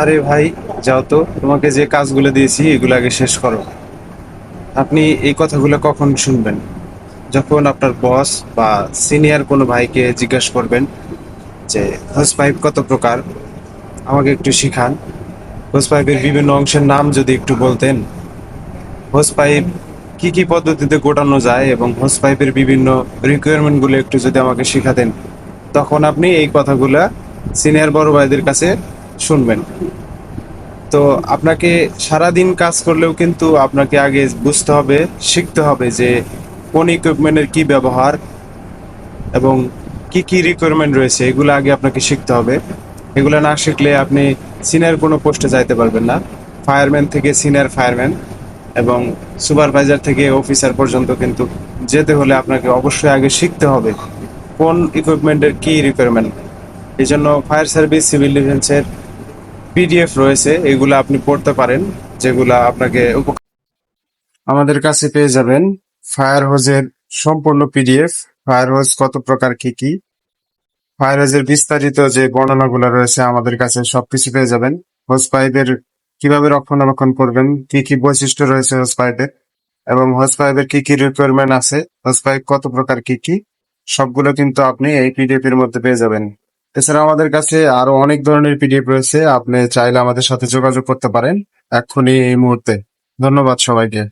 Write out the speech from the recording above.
আরে ভাই, যাও তো, তোমাকে যে কাজগুলো দিয়েছি, এগুলো আগে শেষ করো। আপনি এই কথাগুলো কখন শুনবেন? যখন আপনার বস বা সিনিয়র কোনো ভাইকে জিজ্ঞাসা করবেন যে, হোস পাইপ কত প্রকার? আমাকে একটু শিখান। হোস পাইপের বিভিন্ন অংশের নাম যদি একটু বলতেন। হোস পাইপ কি কি পদ্ধতিতে গোটানো যায় এবং হোস পাইপের বিভিন্ন রিকোয়ারমেন্টগুলো একটু যদি আমাকে শিখাতেন, তখন আপনি এই কথাগুলা সিনিয়র বড় ভাইদের কাছে শুনবেন। তো আপনাকে সারাদিন কাজ করলেও কিন্তু আপনাকে আগে বুঝতে হবে, শিখতে হবে যে কোন ইকুইপমেন্টের কি ব্যবহার এবং কি কি রিকোয়ারমেন্ট রয়েছে, এগুলো আগে আপনাকে শিখতে হবে। এগুলো না শিখলে আপনি সিনিয়র কোনো পোস্টে যাইতে পারবেন না। ফায়ারম্যান থেকে সিনিয়র ফায়ারম্যান এবং সুপারভাইজার থেকে অফিসার পর্যন্ত কিন্তু যেতে হলে আপনাকে অবশ্যই আগে শিখতে হবে কোন ইকুইপমেন্টের কি রিকোয়ারমেন্ট এই জন্য ফায়ার সার্ভিস সিভিল ডিফেন্সের পিডিএফ রয়েছে, এগুলো আপনি পড়তে পারেন, যেগুলা আপনাকে আমাদের কাছে পেয়ে যাবেন ফায়ার হোজের সম্পূর্ণ পিডিএফ ফায়ার হোজ কত প্রকার, কি কি? ফায়ার হোজের বিস্তারিত যে বর্ণনাগুলো রয়েছে, আমাদের কাছে সবকিছু পেয়ে যাবেন। হোজ পাইপের কীভাবে রক্ষণাবেক্ষণ করবেন, কি কি বৈশিষ্ট্য রয়েছে হোজ পাইপের এবং হোজ পাইপের কি কি রিকোয়ারমেন্ট আছে? হোজ পাইপ কত প্রকার, কি কি? সবগুলো কিন্তু আপনি এই পিডিএফ এর মধ্যে পেয়ে যাবেন। এছাড়া আমাদের কাছে আরও অনেক ধরনের পিডিএফ রয়েছে। আপনি চাইলে আমাদের সাথে যোগাযোগ করতে পারেন। এক্ষুনি এই মুহূর্তে। ধন্যবাদ সবাইকে।